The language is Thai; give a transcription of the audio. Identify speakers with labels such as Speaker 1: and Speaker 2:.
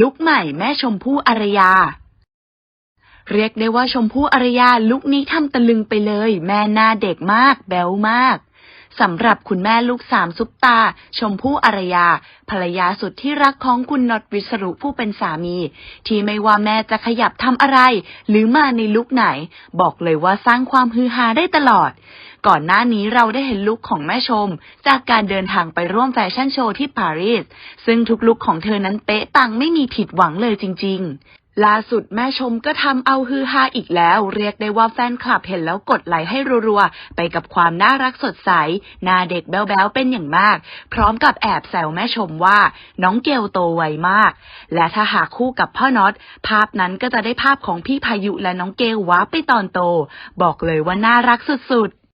Speaker 1: ลุกใหม่แม่ชมพู่อารยา เรียกได้ว่าชมพู่อารยาลุกนี้ทำตะลึงไปเลย แม่หน้าเด็กมาก แบ๊วมาก สำหรับคุณแม่ลูกสามซุปตา ชมพู่อารยา ภรรยาสุดที่รักของคุณน็อตวิศรุผู้เป็นสามี ที่ไม่ว่าแม่จะขยับทำอะไร หรือมาในลุกไหน บอกเลยว่าสร้างความฮือฮาได้ตลอด ก่อนหน้านี้เราได้เห็นลุคของแม่ชม จากการเดินทางไปร่วมแฟชั่นโชว์ที่ปารีสซึ่งทุกลุคของเธอนั้นเป๊ะปังไม่มีผิดหวังเลยจริง ๆ ล่าสุดแม่ชมก็ทำเอาฮือฮาอีกแล้ว เรียกได้ว่าแฟนคลับเห็นแล้วกดไลค์ให้รัวๆ ไปกับความน่ารักสดใสหน้าเด็กแบ๊วๆเป็นอย่างมาก พร้อมกับแอบแซวแม่ชมว่า น้องเกลโตไวมาก และถ้าหากคู่กับพ่อน็อตภาพนั้นก็จะได้ภาพของพี่พายุและน้องเกลว้าไปตอนโต บอกเลยว่าน่ารักสุดๆ